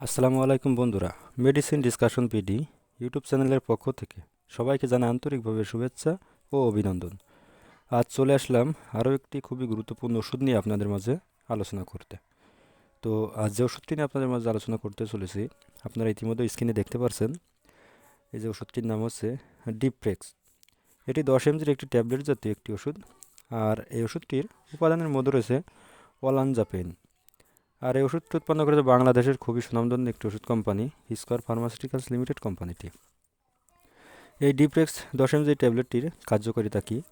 আসসালামু আলাইকুম বন্ধুরা মেডিসিন ডিসকাশন পিডি ইউটিউব চ্যানেলের পক্ষ থেকে সবাইকে জানা আন্তরিকভাবে শুভেচ্ছা ও অভিনন্দন। আজ চলে আসলাম আরও একটি খুবই গুরুত্বপূর্ণ ওষুধ নিয়ে আপনাদের মাঝে আলোচনা করতে। তো আজ যে ওষুধটি নিয়ে আপনাদের মাঝে আলোচনা করতে চলেছি, আপনারা ইতিমধ্যে স্ক্রিনে দেখতে পারছেন, এই যে ওষুধটির নাম হচ্ছে ডিপ্রেক্স এটি দশ এমজির একটি ট্যাবলেট জাতীয় একটি ওষুধ, আর এই ওষুধটির উপাদানের মধ্যে রয়েছে ওয়ালানজাপেন আর এই ওষুধটি উৎপন্ন করেছে বাংলাদেশের খুবই সুনামধন্য একটি ওষুধ কোম্পানি স্কোয়ার ফার্মাসিউটিক্যালস লিমিটেড কোম্পানিটি। এই ডিপ্রেক্স দশ এমজি ট্যাবলেটটির কার্যকারিতা কী?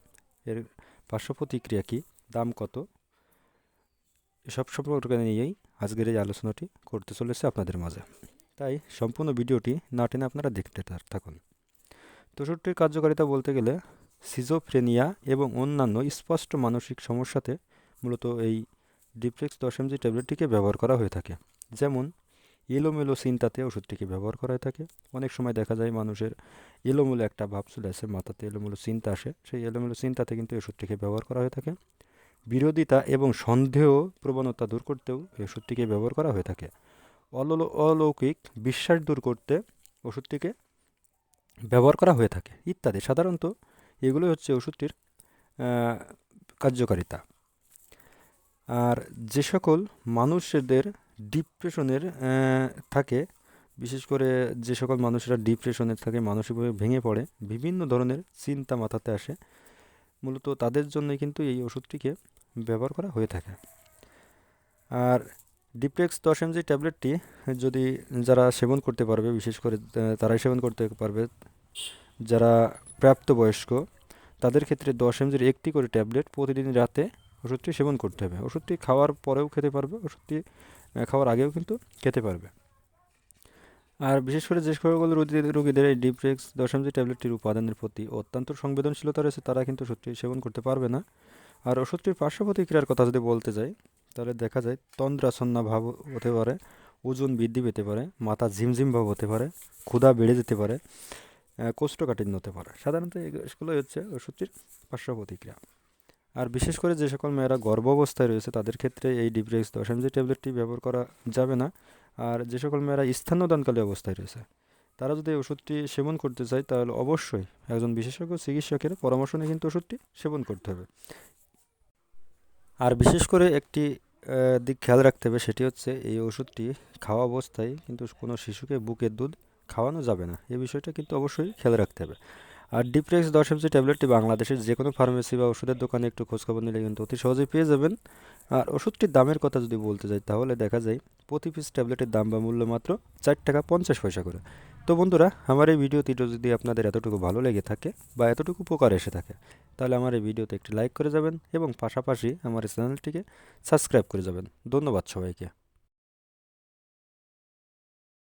এর পার্শ্ব প্রতিক্রিয়া কী? দাম কত? এসব সম্পর্কে নিয়েই আজকের এই আলোচনাটি করতে চলেছে আপনাদের মাঝে। তাই সম্পূর্ণ ভিডিওটি না টেনে আপনারা দেখতে থাকুন। তো ওষুধটির কার্যকারিতা বলতে গেলে সিজোফ্রেনিয়া এবং অন্যান্য স্পষ্ট মানসিক সমস্যাতে মূলত এই ডিপ্লেক্স দশ এমজি ট্যাবলেটটিকে ব্যবহার করা হয়ে থাকে। যেমন এলোমেলো চিন্তাতে ওষুধটিকে ব্যবহার করা হয়ে থাকে। অনেক সময় দেখা যায় মানুষের এলোমেলো একটা ভাব চলে আসে, মাথাতে এলোমেলো চিন্তা আসে। সেই এলোমেলো চিন্তাতে কিন্তু ওষুধটিকে ব্যবহার করা হয়ে থাকে। বিরোধিতা এবং সন্দেহ প্রবণতা দূর করতেও এই ওষুধটিকে ব্যবহার করা হয়ে থাকে। অলৌ- অলৌকিক বিশ্বাস দূর করতে ওষুধটিকে ব্যবহার করা হয়ে থাকে। ইত্যাদি। সাধারণত এগুলো হচ্ছে ওষুধটির কার্যকারিতা। আর যে সকল মানুষদের ডিপ্রেশনের থাকে, বিশেষ করে যে সকল মানুষেরা ডিপ্রেশনের থাকে, মানসিকভাবে ভেঙে পড়ে, বিভিন্ন ধরনের চিন্তা মাথাতে আসে, মূলত তাদের জন্যই কিন্তু এই ওষুধটিকে ব্যবহার করা হয়ে থাকে। আর ডিপ্রেক্স দশ এমজি ট্যাবলেটটি যদি যারা সেবন করতে পারবে, বিশেষ করে তারাই সেবন করতে পারবে, যারা প্রাপ্তবয়স্ক, তাদের ক্ষেত্রে দশ এমজির একটি করে ট্যাবলেট প্রতিদিন রাতে ওষুধটি সেবন করতে হবে। ওষুধটি খাওয়ার পরেও খেতে পারবে, ওষুধটি খাওয়ার আগেও কিন্তু খেতে পারবে। আর বিশেষ করে যে সকল রোগী- রোগীদের এই ডিপ্রেক্স দশমজি ট্যাবলেটটির উপাদানের প্রতি অত্যন্ত সংবেদনশীলতা রয়েছে, তারা কিন্তু ওষুধটি সেবন করতে পারবে না। আর ওষুধটির পার্শ্ব প্রতিক্রিয়ার কথা যদি বলতে যাই, তাহলে দেখা যায় তন্দ্রাচ্ছন্ন ভাব হতে পারে, ওজন বৃদ্ধি পেতে পারে, মাথা ঝিমঝিম ভাব হতে পারে, ক্ষুধা বেড়ে যেতে পারে কোষ্ঠকাঠিন্য হতে পারে। সাধারণত এগুলোই হচ্ছে ওষুধটির পার্শ্ব প্রতিক্রিয়া আর বিশেষ করে যে সকল মেয়েরা গর্ভ অবস্থায় রয়েছে, তাদের ক্ষেত্রে এই ডিপ্রেক্স দশ এমজি ট্যাবলেটটি ব্যবহার করা যাবে না। আর যে সকল মেয়েরা স্থানদানকালী অবস্থায় রয়েছে, তারা যদি এই ওষুধটি সেবন করতে চায়, তাহলে অবশ্যই একজন বিশেষজ্ঞ চিকিৎসকের পরামর্শ নিয়ে কিন্তু ওষুধটি সেবন করতে হবে। আর বিশেষ করে একটি দিক খেয়াল রাখতে হবে, সেটি হচ্ছে এই ওষুধটি খাওয়া অবস্থায় কিন্তু কোনো শিশুকে বুকের দুধ খাওয়ানো যাবে না। এই বিষয়টা কিন্তু অবশ্যই খেয়াল রাখতে হবে। আর ডিপ্রেক্স দশ এমজি ট্যাবলেটটি বাংলাদেশের যে কোনো ফার্মেসি বা ওষুধের দোকানে একটু খোঁজখবর নিলে কিন্তু অতি সহজেই পেয়ে যাবেন। আর ওষুধটির দামের কথা যদি বলতে যাই, তাহলে দেখা যায় প্রতি পিস ট্যাবলেটের দাম বা মূল্য মাত্র চার টাকা পঞ্চাশ পয়সা করে। তো বন্ধুরা, আমার এই ভিডিওটি যদি আপনাদের এতটুকু ভালো লেগে থাকে বা এতটুকু উপকার এসে থাকে, তাহলে আমার এই ভিডিওতে একটি লাইক করে যাবেন এবং পাশাপাশি আমার চ্যানেলটিকে সাবস্ক্রাইব করে যাবেন। ধন্যবাদ সবাইকে।